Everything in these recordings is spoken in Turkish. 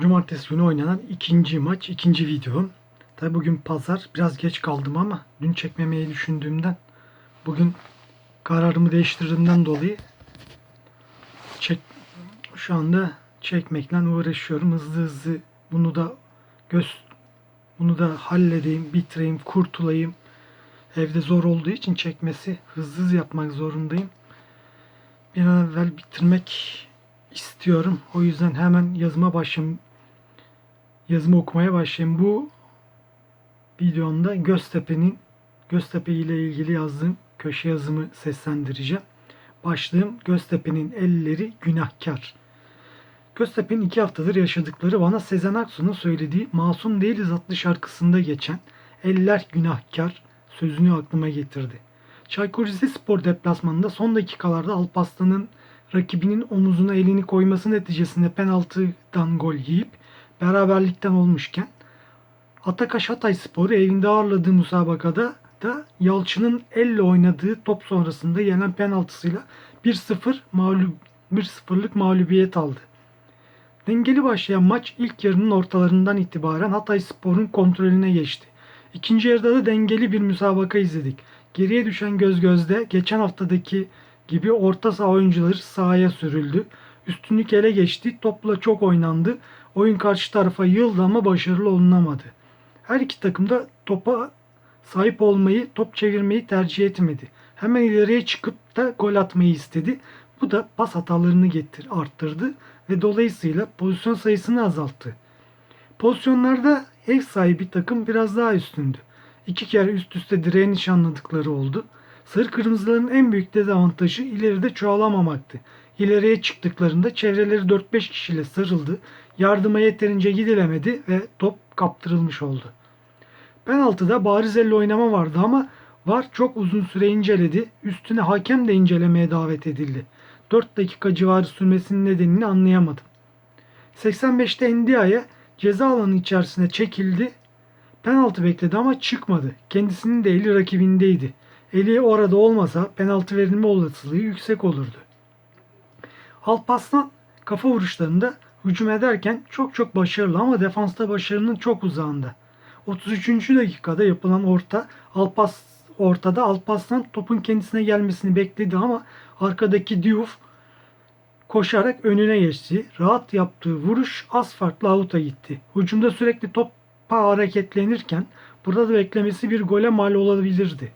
Cumartesi günü oynanan ikinci maç, ikinci videom. Tabi bugün pazar. Biraz geç kaldım ama dün çekmemeyi düşündüğümden bugün kararımı değiştirdiğimden dolayı çek şu anda çekmekle uğraşıyorum. Hızlı hızlı bunu da göz bunu da halledeyim, bitireyim, kurtulayım. Evde zor olduğu için çekmesi hızlı hızlı yapmak zorundayım. Bir an evvel bitirmek istiyorum. O yüzden hemen yazıma başlayayım. Yazımı okumaya başlayayım. Bu videomda Göztepe'nin Göztepe ile ilgili yazdığım köşe yazımı seslendireceğim. Başlığım Göztepe'nin elleri günahkar. Göztepe'nin iki haftadır yaşadıkları bana Sezen Aksu'nun söylediği Masum Değiliz adlı şarkısında geçen Eller günahkar sözünü aklıma getirdi. Çaykur Rizespor deplasmanında son dakikalarda Alpaslan'ın rakibinin omuzuna elini koyması neticesinde penaltıdan gol yiyip beraberlikten olmuşken Atakaş Hatay Sporu evinde ağırladığı müsabakada da Yalçın'ın elle oynadığı top sonrasında yenen penaltısıyla 1-0 mağlup 1-0'lık mağlubiyet aldı. Dengeli başlayan maç ilk yarının ortalarından itibaren Hatay Spor'un kontrolüne geçti. İkinci yarıda da dengeli bir müsabaka izledik. Geriye düşen göz gözde geçen haftadaki gibi orta saha oyuncuları sahaya sürüldü. Üstünlük ele geçti. Topla çok oynandı. Oyun karşı tarafa yıldı ama başarılı olunamadı. Her iki takım da topa sahip olmayı, top çevirmeyi tercih etmedi. Hemen ileriye çıkıp da gol atmayı istedi. Bu da pas hatalarını getir, arttırdı ve dolayısıyla pozisyon sayısını azalttı. Pozisyonlarda ev sahibi takım biraz daha üstündü. İki kere üst üste direğe nişanladıkları oldu. Sarı kırmızıların en büyük dezavantajı ileride çoğalamamaktı. İleriye çıktıklarında çevreleri 4-5 kişiyle sarıldı. Yardıma yeterince gidilemedi ve top kaptırılmış oldu. Penaltıda bariz elle oynama vardı ama VAR çok uzun süre inceledi. Üstüne hakem de incelemeye davet edildi. 4 dakika civarı sürmesinin nedenini anlayamadım. 85'te Ndiaye ceza alanı içerisine çekildi. Penaltı bekledi ama çıkmadı. Kendisinin de eli rakibindeydi. Eli orada olmasa penaltı verilme olasılığı yüksek olurdu. Alpaslan kafa vuruşlarında hücum ederken çok çok başarılı ama defansta başarının çok uzağında. 33. dakikada yapılan orta Alpas ortada Alpaslan topun kendisine gelmesini bekledi ama arkadaki Diouf koşarak önüne geçti. Rahat yaptığı vuruş az farklı avuta gitti. Hücumda sürekli topa hareketlenirken burada da beklemesi bir gole mal olabilirdi.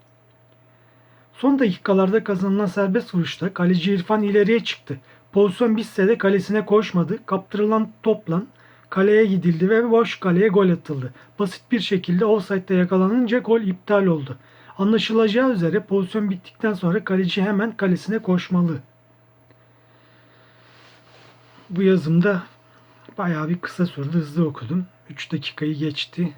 Son dakikalarda kazanılan serbest vuruşta kaleci İrfan ileriye çıktı. Pozisyon bitse de kalesine koşmadı. Kaptırılan topla kaleye gidildi ve boş kaleye gol atıldı. Basit bir şekilde offside'de yakalanınca gol iptal oldu. Anlaşılacağı üzere pozisyon bittikten sonra kaleci hemen kalesine koşmalı. Bu yazımda bayağı bir kısa sürdü. Hızlı okudum. 3 dakikayı geçti.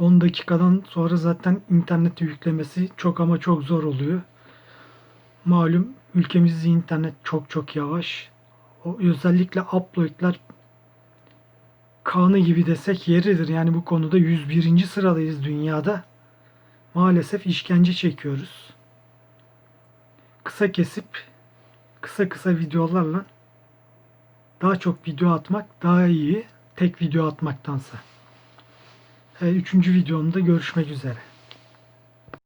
10 dakikadan sonra zaten internete yüklemesi çok ama çok zor oluyor. Malum ülkemizde internet çok çok yavaş. O özellikle uploadlar kanı gibi desek yeridir. Yani bu konuda 101. sıradayız dünyada. Maalesef işkence çekiyoruz. Kısa kesip kısa kısa videolarla daha çok video atmak daha iyi tek video atmaktansa. E, Üçüncü videomda görüşmek üzere.